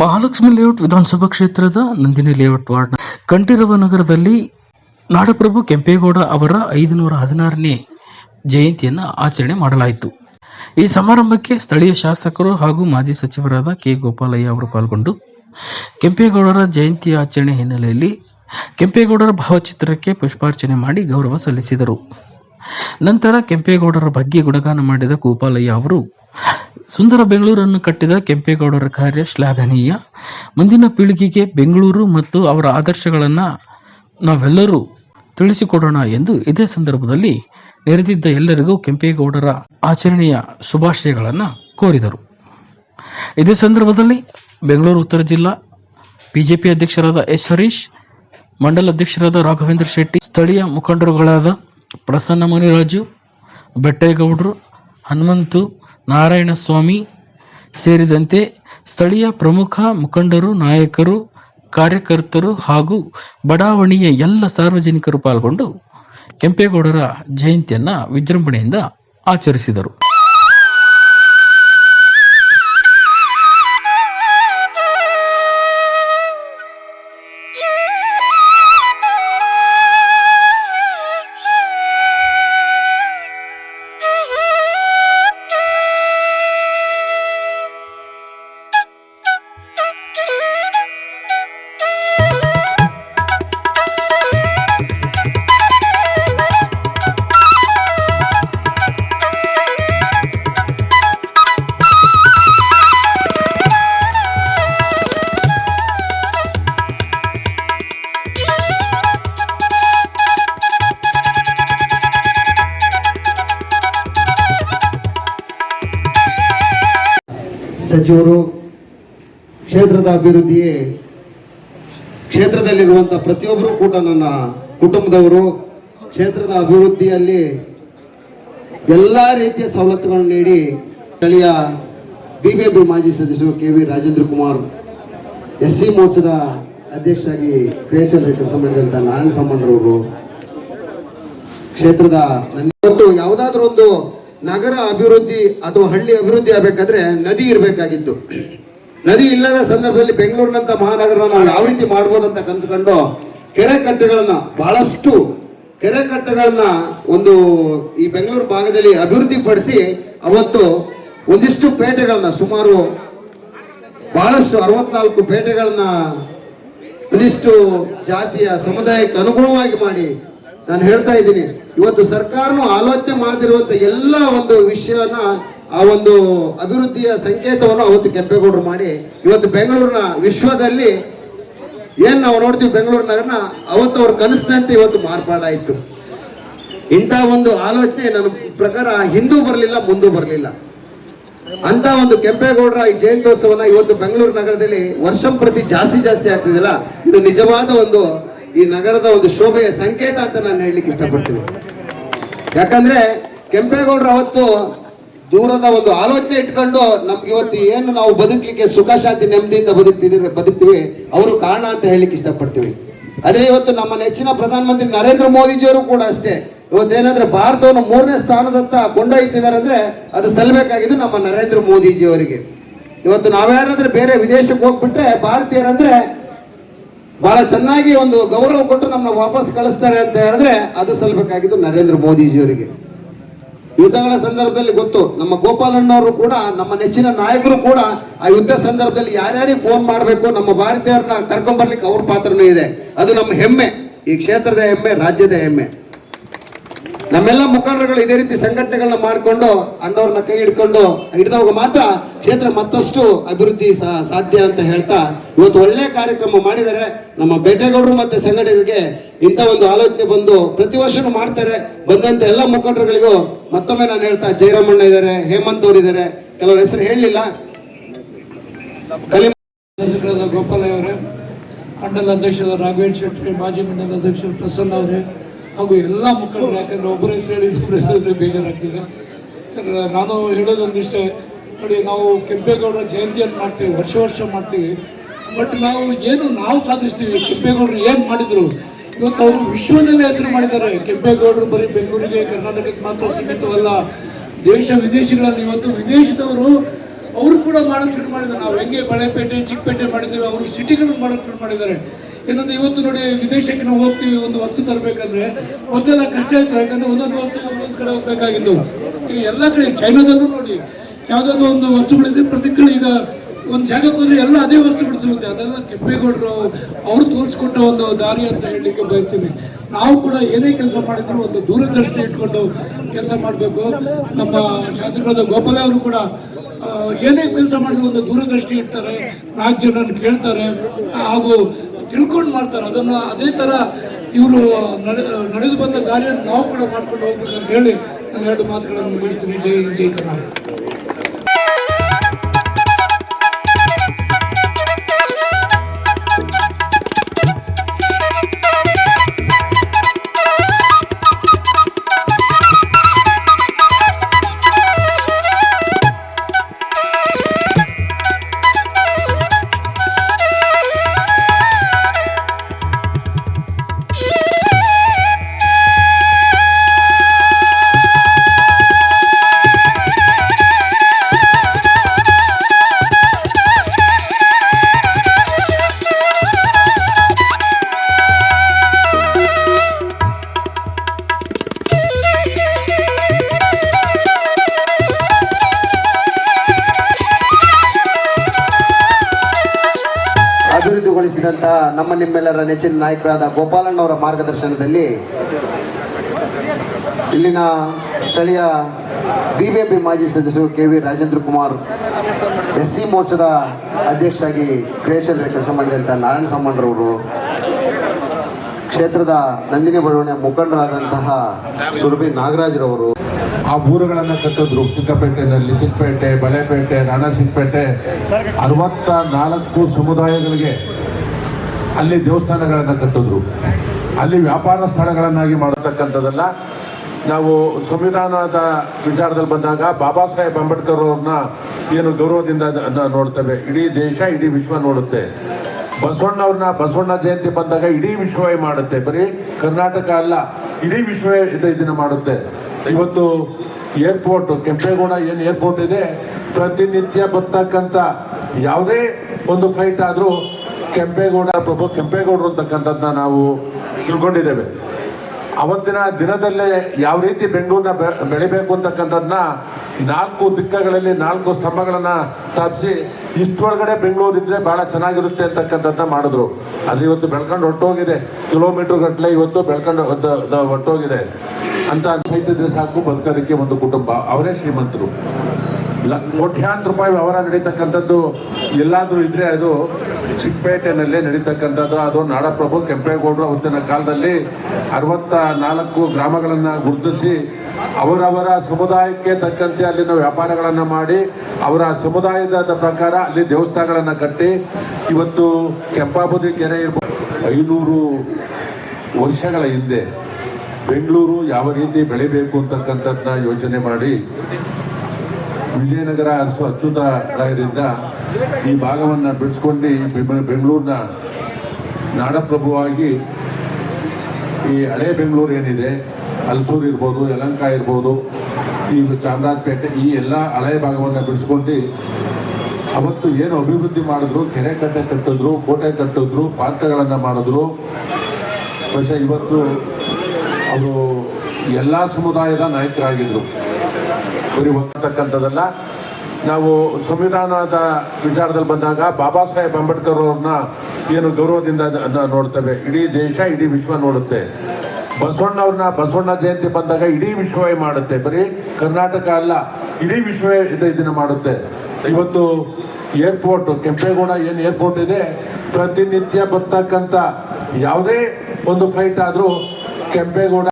Mahalakshmi layout ವಿಧಾನಸಭಾ ಕ್ಷೇತ್ರದ Nandini layout ವಾರ್ಡ್ನ ಕಂಠೀರವ ನಗರದಲ್ಲಿ ನಾಡಪ್ರಭು ಕೆಂಪೇಗೌಡ ಅವರ ಐದುನೂರ ಹದಿನಾರನೇ ಜಯಂತಿಯನ್ನು ಆಚರಣೆ ಮಾಡಲಾಯಿತು. ಈ ಸಮಾರಂಭಕ್ಕೆ ಸ್ಥಳೀಯ ಶಾಸಕರು ಹಾಗೂ ಮಾಜಿ ಸಚಿವರಾದ ಕೆ ಗೋಪಾಲಯ್ಯ ಅವರು ಪಾಲ್ಗೊಂಡು ಕೆಂಪೇಗೌಡರ ಜಯಂತಿ ಆಚರಣೆ ಹಿನ್ನೆಲೆಯಲ್ಲಿ ಕೆಂಪೇಗೌಡರ ಭಾವಚಿತ್ರಕ್ಕೆ ಪುಷ್ಪಾರ್ಚನೆ ಮಾಡಿ ಗೌರವ ಸಲ್ಲಿಸಿದರು. ನಂತರ ಕೆಂಪೇಗೌಡರ ಬಗ್ಗೆ ಗುಣಗಾನ ಮಾಡಿದ ಗೋಪಾಲಯ್ಯ ಅವರು ಸುಂದರ ಬೆಂಗಳೂರನ್ನು ಕಟ್ಟಿದ ಕೆಂಪೇಗೌಡರ ಕಾರ್ಯ ಶ್ಲಾಘನೀಯ. ಮುಂದಿನ ಪೀಳಿಗೆಗೆ ಬೆಂಗಳೂರು ಮತ್ತು ಅವರ ಆದರ್ಶಗಳನ್ನು ನಾವೆಲ್ಲರೂ ತಿಳಿಸಿಕೊಡೋಣ ಎಂದು ಇದೇ ಸಂದರ್ಭದಲ್ಲಿ ನೆರೆದಿದ್ದ ಎಲ್ಲರಿಗೂ ಕೆಂಪೇಗೌಡರ ಆಚರಣೆಯ ಶುಭಾಶಯಗಳನ್ನು ಕೋರಿದರು. ಇದೇ ಸಂದರ್ಭದಲ್ಲಿ ಬೆಂಗಳೂರು ಉತ್ತರ ಜಿಲ್ಲಾ ಬಿಜೆಪಿ ಅಧ್ಯಕ್ಷರಾದ ಎಸ್ ಹರೀಶ್, ಮಂಡಲ ಅಧ್ಯಕ್ಷರಾದ ರಾಘವೇಂದ್ರ ಶೆಟ್ಟಿ, ಸ್ಥಳೀಯ ಮುಖಂಡರುಗಳಾದ ಪ್ರಸನ್ನ ಮುನಿರಾಜು ಬೆಟ್ಟೇಗೌಡರು, ಹನುಮಂತು ನಾರಾಯಣಸ್ವಾಮಿ ಸೇರಿದಂತೆ ಸ್ಥಳೀಯ ಪ್ರಮುಖ ಮುಖಂಡರು, ನಾಯಕರು, ಕಾರ್ಯಕರ್ತರು ಹಾಗೂ ಬಡಾವಣೆಯ ಎಲ್ಲ ಸಾರ್ವಜನಿಕರು ಪಾಲ್ಗೊಂಡು ಕೆಂಪೇಗೌಡರ ಜಯಂತಿಯನ್ನು ವಿಜೃಂಭಣೆಯಿಂದ ಆಚರಿಸಿದರು. ಸಚಿವರು ಕ್ಷೇತ್ರದ ಅಭಿವೃದ್ಧಿಯೇ ಕ್ಷೇತ್ರದಲ್ಲಿರುವಂಥ ಪ್ರತಿಯೊಬ್ಬರು ಕೂಡ ನನ್ನ ಕುಟುಂಬದವರು ಕ್ಷೇತ್ರದ ಅಭಿವೃದ್ಧಿಯಲ್ಲಿ ಎಲ್ಲ ರೀತಿಯ ಸವಲತ್ತುಗಳನ್ನು ನೀಡಿ ಸ್ಥಳೀಯ ಬಿ ಬಿ ಮಾಜಿ ಸದಸ್ಯರು K V Rajendra Kumar S C ಮೋರ್ಚಾದ ಅಧ್ಯಕ್ಷರಾಗಿ ಕ್ರಿಯೇಷನ್ ಕೆಲಸ ಮಾಡಿದಂಥ ನಾರಾಯಣ ಸಾಮಣ್ಣರವರು ಕ್ಷೇತ್ರದ ಯಾವುದಾದ್ರೂ ಒಂದು ನಗರ ಅಭಿವೃದ್ಧಿ ಅಥವಾ ಹಳ್ಳಿ ಅಭಿವೃದ್ಧಿ ಆಗಬೇಕಾದ್ರೆ ನದಿ ಇರಬೇಕಾಗಿತ್ತು. ನದಿ ಇಲ್ಲದ ಸಂದರ್ಭದಲ್ಲಿ ಬೆಂಗಳೂರಿನಂತ ಮಹಾನಗರ ನಾವು ಯಾವ ರೀತಿ ಮಾಡ್ಬೋದಂತ ಕನಸ್ಕೊಂಡು ಕೆರೆ ಕಟ್ಟೆಗಳನ್ನ ಬಹಳಷ್ಟು ಕೆರೆ ಕಟ್ಟೆಗಳನ್ನ ಒಂದು ಈ ಬೆಂಗಳೂರು ಭಾಗದಲ್ಲಿ ಅಭಿವೃದ್ಧಿ ಪಡಿಸಿ ಅವತ್ತು ಒಂದಿಷ್ಟು ಪೇಟೆಗಳನ್ನ ಸುಮಾರು ಬಹಳಷ್ಟು ಅರವತ್ನಾಲ್ಕು ಪೇಟೆಗಳನ್ನ ಒಂದಿಷ್ಟು ಜಾತಿಯ ಸಮುದಾಯಕ್ಕೆ ಅನುಗುಣವಾಗಿ ಮಾಡಿ ನಾನು ಹೇಳ್ತಾ ಇದ್ದೀನಿ, ಇವತ್ತು ಸರ್ಕಾರನು ಆಲೋಚನೆ ಮಾಡದಿರುವಂತ ಎಲ್ಲ ಒಂದು ವಿಷಯನ ಆ ಒಂದು ಅಭಿವೃದ್ಧಿಯ ಸಂಕೇತವನ್ನು ಅವತ್ತು ಕೆಂಪೇಗೌಡರು ಮಾಡಿ, ಇವತ್ತು ಬೆಂಗಳೂರಿನ ವಿಶ್ವದಲ್ಲಿ ಏನ್ ನಾವು ನೋಡ್ತೀವಿ ಬೆಂಗಳೂರು ನಗರನ, ಅವತ್ತು ಅವ್ರ ಕನಸಿನಂತೆ ಇವತ್ತು ಮಾರ್ಪಾಡಾಯಿತು ಇಂಥ ಒಂದು ಆಲೋಚನೆ ನನ್ನ ಪ್ರಕಾರ ಹಿಂದೂ ಬರಲಿಲ್ಲ, ಮುಂದೂ ಬರಲಿಲ್ಲ. ಅಂತ ಒಂದು ಕೆಂಪೇಗೌಡರ ಈ ಜಯಂತ್ಯೋತ್ಸವನ ಇವತ್ತು ಬೆಂಗಳೂರು ನಗರದಲ್ಲಿ ವರ್ಷಂ ಪ್ರತಿ ಜಾಸ್ತಿ ಜಾಸ್ತಿ ಆಗ್ತಿದೆಯಲ್ಲ? ಇದು ನಿಜವಾದ ಒಂದು ಈ ನಗರದ ಒಂದು ಶೋಭೆಯ ಸಂಕೇತ ಅಂತ ನಾನು ಹೇಳಲಿಕ್ಕೆ ಇಷ್ಟಪಡ್ತೀನಿ. ಯಾಕಂದ್ರೆ ಕೆಂಪೇಗೌಡರು ಅವತ್ತು ದೂರದ ಒಂದು ಆಲೋಚನೆ ಇಟ್ಕೊಂಡು ನಮ್ಗೆ ಇವತ್ತು ಏನು ನಾವು ಬದುಕಲಿಕ್ಕೆ ಸುಖ, ಶಾಂತಿ, ನೆಮ್ಮದಿಯಿಂದ ಬದುಕ್ತಿದ್ದೀವಿ ಬದುಕ್ತೀವಿ, ಅವರು ಕಾರಣ ಅಂತ ಹೇಳಲಿಕ್ಕೆ ಇಷ್ಟಪಡ್ತೀವಿ. ಅದೇ ಇವತ್ತು ನಮ್ಮ ನೆಚ್ಚಿನ ಪ್ರಧಾನಮಂತ್ರಿ ನರೇಂದ್ರ ಮೋದಿಜಿಯವರು ಕೂಡ ಅಷ್ಟೇ. ಇವತ್ತು ಏನಂದ್ರೆ ಭಾರತವನ್ನು ಮೂರನೇ ಸ್ಥಾನದತ್ತ ಕೊಂಡೊಯ್ತಿದ್ದಾರೆ ಅಂದ್ರೆ ಅದು ಸಲ್ಲಬೇಕಾಗಿದ್ದು ನಮ್ಮ ನರೇಂದ್ರ ಮೋದಿಜಿಯವರಿಗೆ. ಇವತ್ತು ನಾವ್ಯಾರಾದ್ರೆ ಬೇರೆ ವಿದೇಶಕ್ಕೆ ಹೋಗ್ಬಿಟ್ರೆ ಭಾರತೀಯರಂದ್ರೆ ಬಹಳ ಚೆನ್ನಾಗಿ ಒಂದು ಗೌರವ ಕೊಟ್ಟು ನಮ್ಮನ್ನ ವಾಪಸ್ ಕಳಿಸ್ತಾರೆ ಅಂತ ಹೇಳಿದ್ರೆ ಅದು ಸಲ್ಲಬೇಕಾಗಿದ್ದು ನರೇಂದ್ರ ಮೋದಿಜಿಯವರಿಗೆ. ಯುದ್ಧಗಳ ಸಂದರ್ಭದಲ್ಲಿ ಗೊತ್ತು, ನಮ್ಮ ಗೋಪಾಲಣ್ಣವರು ಕೂಡ, ನಮ್ಮ ನೆಚ್ಚಿನ ನಾಯಕರು ಕೂಡ ಆ ಯುದ್ಧ ಸಂದರ್ಭದಲ್ಲಿ ಯಾರ್ಯಾರಿಗೆ ಫೋನ್ ಮಾಡಬೇಕು ನಮ್ಮ ಭಾರತೀಯರನ್ನ ಕರ್ಕೊಂಡ್ಬರ್ಲಿಕ್ಕೆ ಅವ್ರ ಪಾತ್ರನೂ ಇದೆ. ಅದು ನಮ್ಮ ಹೆಮ್ಮೆ, ಈ ಕ್ಷೇತ್ರದ ಹೆಮ್ಮೆ, ರಾಜ್ಯದ ಹೆಮ್ಮೆ. ನಮ್ಮೆಲ್ಲ ಮುಖಂಡರುಗಳು ಇದೇ ರೀತಿ ಸಂಘಟನೆಗಳನ್ನ ಮಾಡಿಕೊಂಡು, ಅಣ್ಣವ್ರನ್ನ ಕೈ ಹಿಡ್ಕೊಂಡು, ಹಿಡಿದವಾಗ ಮಾತ್ರ ಕ್ಷೇತ್ರ ಮತ್ತಷ್ಟು ಅಭಿವೃದ್ಧಿ ಸಾಧ್ಯ ಅಂತ ಹೇಳ್ತಾ, ಇವತ್ತು ಒಳ್ಳೆ ಕಾರ್ಯಕ್ರಮ ಮಾಡಿದರೆ ನಮ್ಮ ಬೇಟೆಗೌಡರು ಮತ್ತೆ ಸಂಘಟನೆಗೆ ಇಂಥ ಒಂದು ಆಲೋಚನೆ ಬಂದು ಪ್ರತಿ ವರ್ಷನೂ ಮಾಡ್ತಾರೆ. ಬಂದಂತ ಎಲ್ಲ ಮುಖಂಡರುಗಳಿಗೂ ಮತ್ತೊಮ್ಮೆ ನಾನು ಹೇಳ್ತಾ, ಜಯರಾಮಣ್ಣ ಇದ್ದಾರೆ, ಹೇಮಂತ್ ಅವರು ಇದ್ದಾರೆ. ಕೆಲವರ ಹೆಸರು ಹೇಳಲಿಲ್ಲ ಗೋಪಾಲಯ್ಯ ಅವರೇ, ಮಂಡಲ ಅಧ್ಯಕ್ಷ ರಾಘವೇಂದ್ರ ಶೆಟ್ಟಿ, ಮಾಜಿ ಮಂಡಲ ಅಧ್ಯಕ್ಷರು ಪ್ರಸನ್ನ ಅವರೇ ಹಾಗೂ ಎಲ್ಲ ಮಕ್ಕಳು ಯಾಕಂದ್ರೆ ಒಬ್ಬರ ಹೆಸರು ಹೇಳಿ ಇನ್ನೊಬ್ಬರ ಬೇಜಾರಾಗ್ತಿದೆ. ಸರ್, ನಾನು ಹೇಳೋದೊಂದಿಷ್ಟೇ, ನೋಡಿ, ನಾವು ಕೆಂಪೇಗೌಡರ ಜಯಂತಿಯನ್ನು ಮಾಡ್ತೀವಿ, ವರ್ಷ ವರ್ಷ ಮಾಡ್ತೀವಿ. ಬಟ್ ನಾವು ಏನು ನಾವು ಸಾಧಿಸ್ತೀವಿ, ಕೆಂಪೇಗೌಡರು ಏನು ಮಾಡಿದರು? ಇವತ್ತು ಅವರು ವಿಶ್ವದಲ್ಲೇ ಹೆಸರು ಮಾಡಿದ್ದಾರೆ. ಕೆಂಪೇಗೌಡರು ಬರೀ ಬೆಂಗಳೂರಿಗೆ, ಕರ್ನಾಟಕಕ್ಕೆ ಮಾತ್ರ ಸೀಮಿತವಲ್ಲ. ದೇಶ ವಿದೇಶಗಳಲ್ಲಿ ಇವತ್ತು ವಿದೇಶದವರು, ಅವರು ಕೂಡ ಮಾಡೋಕ್ಕೆ ಶುರು ಮಾಡಿದ್ದಾರೆ ನಾವು ಹೆಂಗೆ ಬಳೆಪೇಟೆ, ಚಿಕ್ಕಪೇಟೆ ಮಾಡಿದ್ದೀವಿ, ಅವರು ಸಿಟಿಗಳನ್ನು ಮಾಡೋಕ್ಕೆ ಶುರು ಮಾಡಿದ್ದಾರೆ. ಏನಂದ್ರೆ ಇವತ್ತು ನೋಡಿ ವಿದೇಶಕ್ಕೆ ನಾವು ಹೋಗ್ತೀವಿ, ಒಂದು ವಸ್ತು ತರಬೇಕಂದ್ರೆ, ಮೊದಲೆಲ್ಲ ಕಷ್ಟ ಆಯ್ತು ಯಾಕಂದ್ರೆ ಒಂದೊಂದು ವಸ್ತು ಒಂದೊಂದು ಕಡೆ ಹೋಗ್ಬೇಕಾಗಿತ್ತು. ಈಗ ಎಲ್ಲ ಕಡೆ, ಚೈನಾದಲ್ಲೂ ನೋಡಿ, ಯಾವುದಾದ್ರು ಒಂದು ವಸ್ತುಗಳಿದೆ ಪ್ರತಿ ಕಡೆ ಈಗ ಒಂದು ಜಾಗಕ್ಕೆ ಹೋದ್ರೆ ಎಲ್ಲ ಅದೇ ವಸ್ತುಗಳು ಸಿಗುತ್ತೆ ಅದೆಲ್ಲ ಕೆಂಪೇಗೌಡರು ಅವರು ತೋರಿಸ್ಕೊಟ್ಟ ಒಂದು ದಾರಿ ಅಂತ ಹೇಳಲಿಕ್ಕೆ ಬಯಸ್ತೀನಿ. ನಾವು ಕೂಡ ಏನೇ ಕೆಲಸ ಮಾಡಿದ್ರು ಒಂದು ದೂರದೃಷ್ಟಿ ಇಟ್ಕೊಂಡು ಕೆಲಸ ಮಾಡಬೇಕು. ನಮ್ಮ ಶಾಸಕರಾದ ಗೋಪಾಲ ಅವರು ಕೂಡ ಏನೇ ಕೆಲಸ ಮಾಡಿದ್ರು ಒಂದು ದೂರದೃಷ್ಟಿ ಇಡ್ತಾರೆ. ನಾಲ್ಕು ಕೇಳ್ತಾರೆ. ಹಾಗೂ ತಿಳ್ಕೊಂಡು ಮಾಡ್ತಾರೆ. ಅದನ್ನು ಅದೇ ಥರ ಇವರು ನಡೆದು ಬಂದ ದಾರಿಯನ್ನು ನಾವು ಕೂಡ ಮಾಡ್ಕೊಂಡು ಹೋಗ್ಬೇಕು ಅಂತ ಹೇಳಿ ನಾನು ಎರಡು ಮಾತುಗಳನ್ನು ಮುಗಿಸ್ತೀನಿ ಜೈ ಜೈ ಕರ್ನಾಟಕ. ಅಭಿವೃದ್ಧಿಗೊಳಿಸಿದಂತಹ ನಮ್ಮ ನಿಮ್ಮೆಲ್ಲರ ನೆಚ್ಚಿನ ನಾಯಕರಾದ ಗೋಪಾಲಣ್ಣವರ ಮಾರ್ಗದರ್ಶನದಲ್ಲಿ ಇಲ್ಲಿನ ಸ್ಥಳೀಯ ಬಿಬಿಎಂಪಿ ಮಾಜಿ ಸದಸ್ಯರು K V Rajendra Kumar S C ಮೋರ್ಚಾದ ಅಧ್ಯಕ್ಷರಾಗಿ ಕ್ರಿಯೇಷನ್ ಕೆಲಸ ಮಾಡಿದಂಥ ನಾರಾಯಣ ಸಾಮಣ್ಣರವರು ಕ್ಷೇತ್ರದ ನಂದಿನಿ ಬಡವಣೆ ಮುಖಂಡರಾದಂತಹ ಸುರಭಿ ನಾಗರಾಜ್ರವರು ಆ ಊರುಗಳನ್ನು ಕಟ್ಟಿದ್ರು. ಚಿಕ್ಕಪೇಟೆನಲ್ಲಿ ಚಿಕ್ಕಪೇಟೆ ಬಳೆಪೇಟೆ ರಾಣಸಿಂಗಪೇಟೆ ಅರವತ್ತ ನಾಲ್ಕು ಸಮುದಾಯಗಳಿಗೆ ಅಲ್ಲಿ ದೇವಸ್ಥಾನಗಳನ್ನು ಕಟ್ಟಿದ್ರು. ಅಲ್ಲಿ ವ್ಯಾಪಾರ ಸ್ಥಳಗಳನ್ನಾಗಿ ಮಾಡತಕ್ಕಂಥದ್ದಲ್ಲ. ನಾವು ಸಂವಿಧಾನದ ವಿಚಾರದಲ್ಲಿ ಬಂದಾಗ ಬಾಬಾ ಸಾಹೇಬ್ ಅಂಬೇಡ್ಕರ್ ಅವ್ರನ್ನ ಏನು ಗೌರವದಿಂದ ನೋಡ್ತೇವೆ. ಇಡೀ ದೇಶ, ಇಡೀ ವಿಶ್ವ ನೋಡುತ್ತೆ. ಬಸವಣ್ಣವ್ರನ್ನ ಬಸವಣ್ಣ ಜಯಂತಿ ಬಂದಾಗ ಇಡೀ ವಿಶ್ವವೇ ಮಾಡುತ್ತೆ. ಬರೀ ಕರ್ನಾಟಕ ಅಲ್ಲ, ಇಡೀ ವಿಶ್ವವೇ ಇದು, ಇದನ್ನ ಮಾಡುತ್ತೆ. ಇವತ್ತು ಏರ್ಪೋರ್ಟ್, ಕೆಂಪೇಗೌಡ ಏನು ಏರ್ಪೋರ್ಟ್ ಇದೆ? ಪ್ರತಿನಿತ್ಯ ಬರ್ತಕ್ಕಂಥ ಯಾವುದೇ ಒಂದು ಫ್ಲೈಟ್ ಆದರೂ ಕೆಂಪೇಗೌಡ, ಪ್ರಭು ಕೆಂಪೇಗೌಡರು ಅಂತಕ್ಕಂಥದ್ದನ್ನ ನಾವು ತಿಳ್ಕೊಂಡಿದ್ದೇವೆ. ಅವತ್ತಿನ ದಿನದಲ್ಲೇ ಯಾವ ರೀತಿ ಬೆಂಗಳೂರನ್ನ ಬೆಳಿಬೇಕು ಅಂತಕ್ಕಂಥದ್ದನ್ನ ನಾಲ್ಕು ದಿಕ್ಕಗಳಲ್ಲಿ ನಾಲ್ಕು ಸ್ತಂಭಗಳನ್ನ ಸ್ಥಾಪಿಸಿ ಇಷ್ಟೊಳಗಡೆ ಬೆಂಗಳೂರು ಇದ್ರೆ ಬಹಳ ಚೆನ್ನಾಗಿರುತ್ತೆ ಅಂತಕ್ಕಂಥದ್ದನ್ನ ಮಾಡಿದ್ರು. ಅದು ಇವತ್ತು ಬೆಳ್ಕೊಂಡು ಹೊಟ್ಟೋಗಿದೆ ಕಿಲೋಮೀಟರ್ ಗಟ್ಟಲೆ ಇವತ್ತು ಬೆಳ್ಕೊಂಡು ಹೊಟ್ಟೋಗಿದೆ ಅಂತ ಸಾಕು ಬದುಕೋದಕ್ಕೆ ಒಂದು ಕುಟುಂಬ. ಅವರೇ ಶ್ರೀಮಂತರು. ಕೋಟ್ಯಾಂತರ ರೂಪಾಯಿ ವ್ಯವಹಾರ ನಡೀತಕ್ಕಂಥದ್ದು ಎಲ್ಲಾದ್ರೂ ಇದ್ರೆ ಅದು ಚಿಕ್ಕಪೇಟೆನಲ್ಲೇ ನಡೀತಕ್ಕಂಥದ್ದು. ಅದು ನಾಡಪ್ರಭು ಕೆಂಪೇಗೌಡರು ಅವತ್ತಿನ ಕಾಲದಲ್ಲಿ ಅರವತ್ತ ನಾಲ್ಕು ಗ್ರಾಮಗಳನ್ನು ಗುರುತಿಸಿ ಅವರವರ ಸಮುದಾಯಕ್ಕೆ ತಕ್ಕಂತೆ ಅಲ್ಲಿನ ವ್ಯಾಪಾರಗಳನ್ನು ಮಾಡಿ ಅವರ ಸಮುದಾಯದ ಪ್ರಕಾರ ಅಲ್ಲಿ ದೇವಸ್ಥಾನಗಳನ್ನು ಕಟ್ಟಿ ಇವತ್ತು ಕೆಂಪಾಬುದಿ ಕೆರೆ ಇರ್ಬೋದು ಐನೂರು ವರ್ಷಗಳ ಹಿಂದೆ ಬೆಂಗಳೂರು ಯಾವ ರೀತಿ ಬೆಳಿಬೇಕು ಅಂತಕ್ಕಂಥದ್ದನ್ನ ಯೋಚನೆ ಮಾಡಿ ವಿಜಯನಗರ ಅಚ್ಯುತ ರಾಯರಿಂದ ಈ ಭಾಗವನ್ನು ಬಿಡಿಸ್ಕೊಂಡು ಬೆಂಗ- ಬೆಂಗಳೂರಿನ ನಾಡಪ್ರಭುವಾಗಿ ಈ ಹಳೆ ಬೆಂಗಳೂರು ಏನಿದೆ ಹಲಸೂರು ಇರ್ಬೋದು, ಯಲಂಕ ಇರ್ಬೋದು, ಈ ಚಾಮರಾಜಪೇಟೆ, ಈ ಎಲ್ಲ ಹಳೆ ಭಾಗವನ್ನು ಬಿಡಿಸ್ಕೊಂಡು ಅವತ್ತು ಏನು ಅಭಿವೃದ್ಧಿ ಮಾಡಿದ್ರು, ಕೆರೆ ಕಟ್ಟೆ ಕಟ್ಟಿದ್ರು, ಕೋಟೆ ಕಟ್ಟಿದ್ರು, ಪಾತ್ರಗಳನ್ನು ಮಾಡಿದ್ರು. ಬಹುಶಃ ಇವತ್ತು ಅವರು ಎಲ್ಲ ಸಮುದಾಯದ ನಾಯಕರಾಗಿದ್ದರು ಬರೀ ಹೊಂದತಕ್ಕಂಥದ್ದಲ್ಲ. ನಾವು ಸಂವಿಧಾನದ ವಿಚಾರದಲ್ಲಿ ಬಂದಾಗ ಬಾಬಾ ಸಾಹೇಬ್ ಅಂಬೇಡ್ಕರ್ ಅವ್ರನ್ನ ಏನು ಗೌರವದಿಂದ ನೋಡ್ತೇವೆ. ಇಡೀ ದೇಶ, ಇಡೀ ವಿಶ್ವ ನೋಡುತ್ತೆ. ಬಸವಣ್ಣವ್ರನ್ನ ಬಸವಣ್ಣ ಜಯಂತಿ ಬಂದಾಗ ಇಡೀ ವಿಶ್ವವೇ ಮಾಡುತ್ತೆ. ಬರೀ ಕರ್ನಾಟಕ ಅಲ್ಲ, ಇಡೀ ವಿಶ್ವವೇ ಇದು, ಇದನ್ನ ಮಾಡುತ್ತೆ. ಇವತ್ತು ಏರ್ಪೋರ್ಟ್, ಕೆಂಪೇಗೌಡ ಏನು ಏರ್ಪೋರ್ಟ್ ಇದೆ, ಪ್ರತಿನಿತ್ಯ ಬರ್ತಕ್ಕಂಥ ಯಾವುದೇ ಒಂದು ಫ್ಲೈಟ್ ಆದರೂ ಕೆಂಪೇಗೌಡ